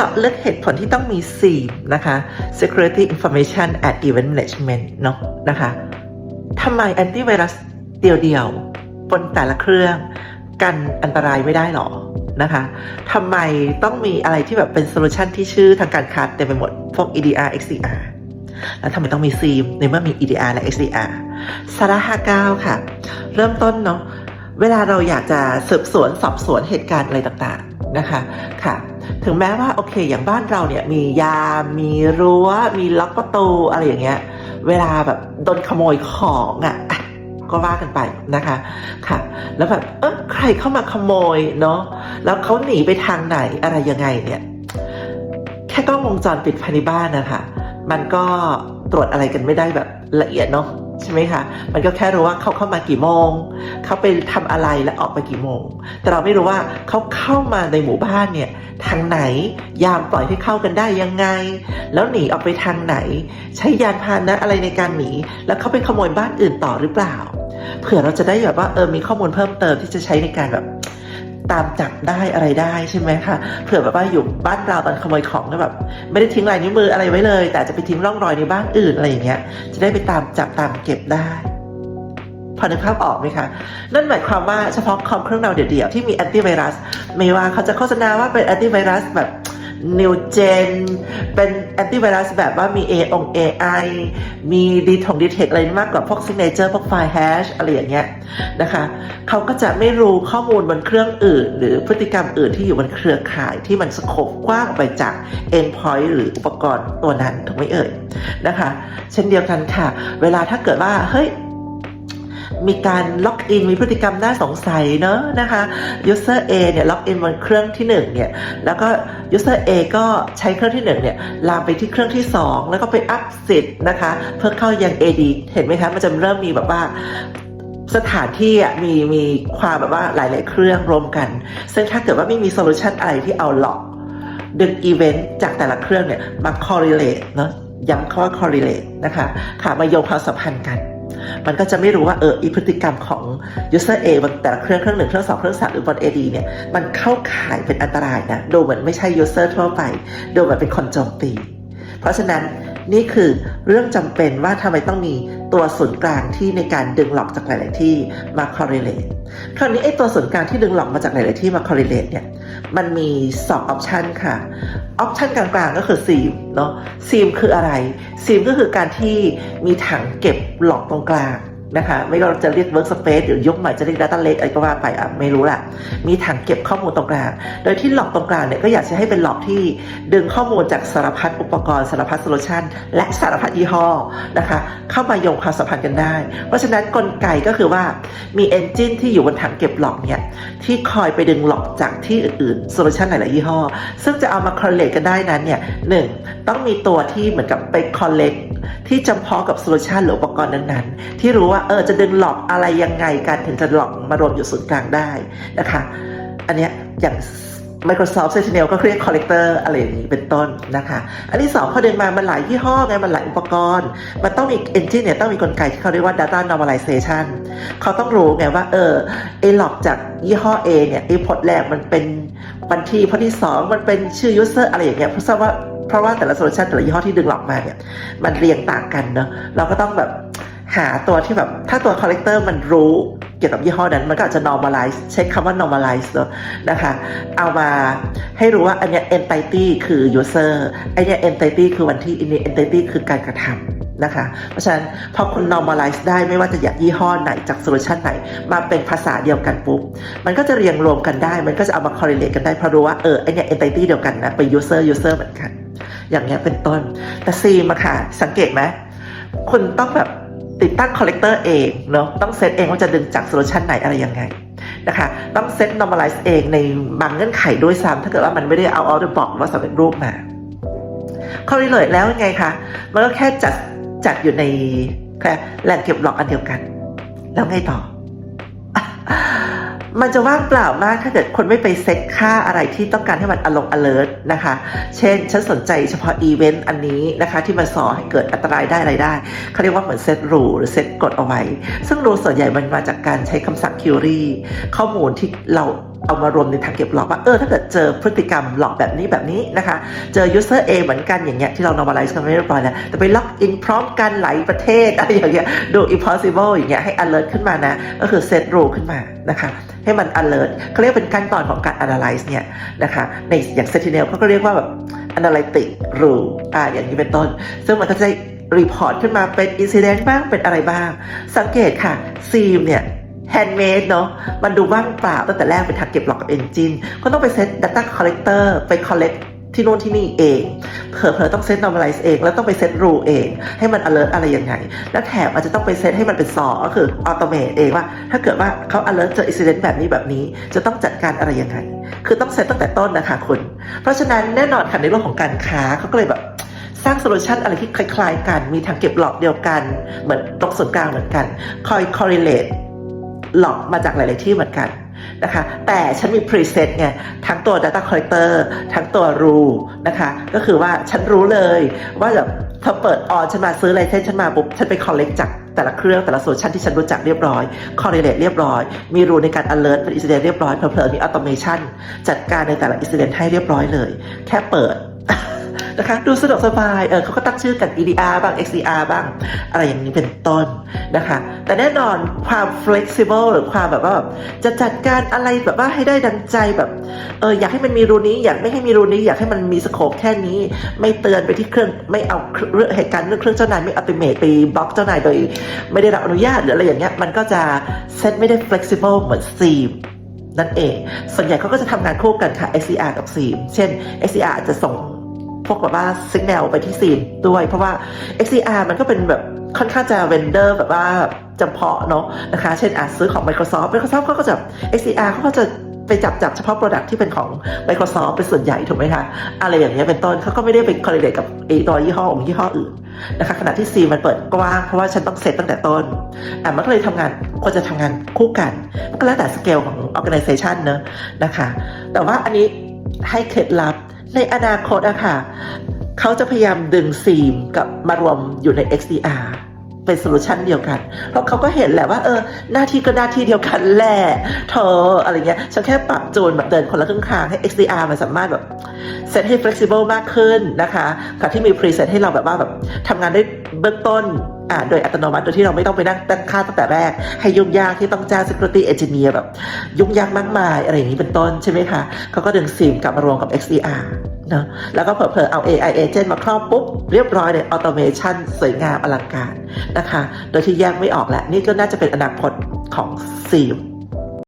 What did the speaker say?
เจาะลึกเหตุผลที่ต้องมี SIEM นะคะ Security Information and Event Management เนาะนะคะทำไมแอนตี้ไวรัสเดียวๆ บนแต่ละเครื่อง กันอันตรายไม่ได้หรอนะคะทำไมต้องมีอะไรที่แบบเป็นโซลูชันที่ชื่อทางการค้าเต็มไปหมด พวก EDR XDR แล้วทำไมต้องมี SIEM ในเมื่อมี EDR และ XDR สาระ59 ค่ะ เริ่มต้นเนาะ เวลาเราอยากจะสืบสวนสอบสวนเหตุการณ์อะไรต่างๆ นะคะ ค่ะ ถึงแม้ว่าโอเค อย่างบ้านเราเนี่ยมียา มีรั้ว มีล็อกประตูอะไรอย่างเงี้ย เวลาแบบโดนขโมยของอะ่ะอะก็ว่ากันไปนะคะค่ะ แล้วแบบเออใครเข้ามาขโมยเนาะแล้วเขาหนีไปทางไหนอะไรยังไงเนี่ยแค่กล้องวงจรปิดภายในบ้านนะคะมันก็ตรวจอะไรกันไม่ได้แบบละเอียดเนาะ ใช่ไหมคะ มันก็แค่รู้ว่าเขาเข้ามากี่โมง เขาไปทำอะไรและออกไปกี่โมง แต่เราไม่รู้ว่าเขาเข้ามาในหมู่บ้านเนี่ยทางไหน ยามปล่อยให้เข้ากันได้ยังไง แล้วหนีออกไปทางไหน ใช้ยานพาหนะอะไรในการหนี แล้วเขาไปขโมยบ้านอื่นต่อหรือเปล่า เผื่อเราจะได้แบบว่าเออมีข้อมูลเพิ่มเติมที่จะใช้ในการแบบ ตามจับได้อะไรได้ใช่ไหมคะเผื่อแบบว่าอยู่บ้านเราตอนขโมยของแล้วแบบ ไม่ได้ทิ้งลายนิ้วมืออะไรไว้เลย แต่จะไปทิ้งร่องรอยในบ้านอื่นอะไรอย่างเงี้ย จะได้ไปตามจับตามเก็บได้พอนึกภาพออกไหมคะ นั่นหมายความว่าเฉพาะคอมเครื่องเราเดี่ยวๆที่มีแอนตี้ไวรัส ไม่ว่าเขาจะโฆษณาว่าเป็นแอนตี้ไวรัสแบบ New Gen เป็นแอนตี้ไวรัสแบบว่ามี A อง AI มีดีทงดีเทคอะไรมากกว่าพวก Signature พวกไฟล์ Hash อะไรอย่างเงี้ยนะคะเขาก็จะไม่รู้ข้อมูลบนเครื่องอื่น หรือพฤติกรรมอื่นที่อยู่บนเครือข่ายที่มันสโคปกว้างไปจาก Endpoint หรืออุปกรณ์ตัวนั้นถูกไหมเอ่ยนะคะ เช่นเดียวกันค่ะ เวลาถ้าเกิดว่าเฮ้ย มีการล็อกอินมีพฤติกรรมน่าสงสัยเนอะนะคะ user A เนี่ยล็อกอินบนเครื่องที่1เนี่ยแล้วก็ user A ก็ใช้เครื่องที่1เนี่ยลามไปที่เครื่องที่ 2 แล้วก็ไปอัพสิทธิ์นะคะเพื่อเข้ายัง AD เห็นไหมคะมันจะเริ่มมีแบบว่าสถานที่มีมีความแบบว่าหลาย ๆ เครื่องรวมกัน ซึ่งถ้าเกิดว่าไม่มีโซลูชันอะไรที่เอาล็อกดึงอีเวนต์จากแต่ละเครื่องเนี่ยมา correlate เนอะย้ำคำว่า correlate นะคะค่ะมาโยงความสัมพันธ์กัน มันก็จะไม่รู้ว่าเอออีพฤติกรรมของ user A บนแต่ละเครื่องเครื่องหนึ่งเครื่องสองเครื่องสามหรือบน AD เนี่ยมันเข้าข่ายเป็นอันตรายนะดูเหมือนไม่ใช่ user ทั่วไป โดูเหมือนเป็นคนโจมตี เพราะฉะนั้น นี่คือเรื่องจำเป็นว่าทำไมต้องมีตัวศูนย์กลางที่ในการดึงหลอกจากหลาย ๆ ที่มา correlate คราวนี้ไอ้ตัวศูนย์กลางที่ดึงหลอกมาจากหลาย ๆ ที่มา correlate เนี่ยมันมี2ออปชันค่ะออปชันกลาง ๆ ก็คือซีมเนาะซีมคืออะไรซีมก็คือการที่มีถังเก็บหลอกตรงกลาง นะคะ ไม่ว่าจะเรียก workspace หรือยุคใหม่จะเรียก data lake อะไรก็ว่าไปอะไม่รู้แหละมีถังเก็บข้อมูลตรงกลาง โดยที่หลอกตรงกลางเนี่ยก็อยากจะให้เป็นหลอกที่ดึงข้อมูลจากสารพัดอุปกรณ์สารพัดโซลูชันและสารพัดยี่ห้อนะคะ เข้ามาโยงความสัมพันธ์กันได้ เพราะฉะนั้นกลไกก็คือว่ามีเอนจินที่อยู่บนถังเก็บหลอกเนี่ยที่คอยไปดึงหลอกจากที่อื่นๆโซลูชันหลายๆยี่ห้อ ซึ่งจะเอามา correlate กันได้นั้นเนี่ยหนึ่งต้องมีตัวที่เหมือนกับไป collect ที่จำเพาะกับโซลูชันหรืออุปกรณ์นั้นๆที่รู้ว่าเออจะดึงหลอกอะไรยังไงกันถึงจะหลอกมารวมอยู่ศูนย์กลางได้นะคะ อันเนี้ยอย่าง Microsoft Sentinel ก็เรียก collector อะไรอย่างนี้เป็นต้นนะคะ อันที่สองพอเดินมา มันหลายยี่ห้อไง มันหลายอุปกรณ์ มันต้องมี engine เนี่ย ต้องมีกลไกที่เขาเรียกว่า data normalization เขาต้องรู้ไงว่า เออไอ้หลอกจากยี่ห้อ A เนี่ยไอ้พอร์ตแรกมันเป็นบัญชีพอร์ตที่สองมันเป็นชื่อ user อะไรอย่างเงี้ย เพราะทราบว่าเพราะว่าแต่ละโซลูชันแต่ละยี่ห้อที่ดึงหลอกมาเนี่ย มันเรียงต่างกันเนอะเราก็ต้องแบบ หาตัวที่แบบ ถ้าตัว collector มันรู้เกี่ยวกับยี่ห้อนั้น มันก็อาจจะ normalize ใช้คำว่า normalize เนะนะคะ เอามาให้รู้ว่าอันเนี้ย entity คือ user อเนี้ย entity คือวันที่อันนี้ entity คือการกระทำนะคะ เพราะฉะนั้นพอคุณ normalize ได้ไม่ว่าจะอยากยี่ห้อไหนจาก solution ไหน มาเป็นภาษาเดียวกันปุ๊บ มันก็จะเรียงรวมกันได้ มันก็จะเอามา correlate กันได้เพราะรู้ว่าเอออเนี้ย entity เดียวกันนะเป็น user user เหมือนกัน อย่างเงี้ยเป็นต้น แต่ซีมอะค่ะ สังเกตไหมคุณต้องแบบ ติดตั้งคอลเลกเตอร์เองเนาะต้องเซตเองว่าจะดึงจากโซลูชันไหนอะไรยังไงนะคะต้องเซต normalize เองในบางเงื่อนไขด้วยซ้ำถ้าเกิดว่ามันไม่ได้เอา out the box ว่าสำเร็จรูปมา correlate แล้วยังไงคะมันก็แค่จัดจัดอยู่ในแค่แหล่งเก็บหลอกอันเดียวกัน แล้วไงต่อ มันจะว่างเปล่ามากถ้าเกิดคนไม่ไปเซตค่าอะไรที่ต้องการให้มันอารมณ์ alert นะคะ เช่น ฉันสนใจเฉพาะอีเวนต์อันนี้นะคะที่มันสอให้เกิดอันตรายได้อะไรได้ เขาเรียกว่าเหมือนเซตรูหรือเซตกฎเอาไว้ ซึ่งรูส่วนใหญ่มันมาจากการใช้คำสั่ง query ข้อมูลที่เราเอามารวมในทางเก็บหลอกว่าเออถ้าเกิดเจอพฤติกรรมหลอกแบบนี้แบบนี้นะคะ เจอ user A เหมือนกันอย่างเงี้ยที่เรา normalize กันไม่เรียบร้อยแล้วแต่ไปล็อกอินพร้อมกันหลายประเทศอะไรอย่างเงี้ยดู impossible อย่างเงี้ยให้ alert ขึ้นมานะ ก็คือ set rule ขึ้นมานะคะให้มัน alert เขาเรียกเป็นขั้นตอนของการ analyze เนี่ยนะคะในอย่าง sentinel เขาก็เรียกว่าแบบ analytic rule อ่าอย่างนี้เป็นต้น ซึ่งมันก็จะได้ report ขึ้นมาเป็น incident บ้างเป็นอะไรบ้าง สังเกตค่ะซีมเนี่ย handmade เนาะมันดูว่างเปล่าตั้งแต่แรกเป็นทางเก็บหลอกกับ engine ก็ต้องไปเซต data collector ไป collect ที่นู่นที่นี่เองเผลอๆต้องเซต normalize เอง แล้วต้องไปเซต rule เอง ให้มัน alert อะไรยังไง แล้วแถมอาจจะต้องไปเซตให้มันเป็นซอก็คือ automate เองว่า ถ้าเกิดว่าเขา alert เจอ incident แบบนี้แบบนี้ จะต้องจัดการอะไรยังไง คือต้องเซตตั้งแต่ต้นนะคะคุณ เพราะฉะนั้นแน่นอนค่ะในโลกของการค้าเขาก็เลยแบบสร้างโซลูชันอะไรที่คล้าย ๆ กัน มีทางเก็บหลอกเดียวกัน เหมือนตรงส่วนกลางเหมือนกันคอย correlate หลอกมาจากหลาย ๆ ที่เหมือนกันนะคะ แต่ฉันมี preset ไง ทั้งตัว data collector ทั้งตัว rule นะคะ ก็คือว่าฉันรู้เลยว่าแบบเธอเปิดออนฉันมาซื้ออะไลเซนฉันมาปุ๊บ ฉันไป collect จากแต่ละเครื่องแต่ละโซลชันที่ฉันรู้จักเรียบร้อย correlate เรียบร้อย มี rule ในการ alert เป็น incident เรียบร้อยเผลอๆมี automation จัดการในแต่ละ incident ให้เรียบร้อยเลย แค่เปิด นะคะ ดูสะดวกสบายเออเขาก็ตั้งชื่อกัน EDR บ้าง XDR บ้าง อะไรอย่างนี้เป็นต้นนะคะ แต่แน่นอนความ flexible หรือความแบบว่าจะจัดการอะไรแบบว่าให้ได้ดังใจแบบเอออยากให้มันมีรูนี้ อยากไม่ให้มีรูนี้ อยากให้มันมีสโคปแค่นี้ ไม่เตือนไปที่เครื่องไม่เอาเรื่องเหตุการณ์เรื่องเครื่องเจ้านายไม่อัตเมตไปบล็อกเจ้านายโดย ไม่ได้รับอนุญาตหรืออะไรอย่างเงี้ยมันก็จะเซตไม่ได้ flexible เหมือน Seam นั่นเอง ส่วนใหญ่เขาก็จะทำงานคู่กันค่ะ XCR กับ Seam เช่น XCR อาจจะส่ง พวกแบบว่าสัญญาณไปที่ซีนด้วย เพราะว่า XCR มันก็เป็นแบบค่อนข้างจะเวนเดอร์แบบว่าจำเพาะเนาะนะคะ เช่นอาจซื้อของ Microsoft Microsoft เขาก็จะ XCR เขาก็จะไปจับจับเฉพาะ Product ที่เป็นของ Microsoft เป็นส่วนใหญ่ถูกไหมคะอะไรอย่างเงี้ยเป็นต้นเขาก็ไม่ได้ไป correlate กับไอตัวยี่ห้อของยี่ห้ออื่นนะคะขณะที่ C มันเปิดกว้างเพราะว่าฉันต้องเซตตั้งแต่ต้นอะมันก็เลยทำงานควรจะทำงานคู่กันมันก็แล้วแต่สเกลของ organization เนอะนะคะ แต่ว่าอันนี้ให้เคล็ดลับ ในอนาคตอะค่ะเขาจะพยายามดึงซีมกับมารวมอยู่ใน XDR เป็นโซลูชันเดียวกัน เพราะเขาก็เห็นแหละว่าเออหน้าที่ก็หน้าที่เดียวกันแหละเธออะไรเงี้ยฉันแค่ปรับจูนแบบเดินคนละครึ่งทางให้ XDR มันสามารถแบบเซตให้ flexible มากขึ้นนะคะกับที่มี preset ให้เราแบบว่าแบบทำงานได้เบื้องต้น โดยอัตโนมัติโดยที่เราไม่ต้องไปนั่งตั้งค่าตั้งแต่แรก ให้ยุ่งยากที่ต้องจ้าง security engineer แบบ ยุ่งยากมากมายอะไรอย่างนี้เป็นต้นใช่ไหมคะเขาก็ดึงซีมกลับมารวมกับ XDR เนาะแล้วก็เผลอๆเอา AI agent มาครอบปุ๊บ เรียบร้อยเลย automation สวยงามอลังการนะคะ โดยที่แยกไม่ออกแหละ นี่ก็น่าจะเป็นอนาคตของซีม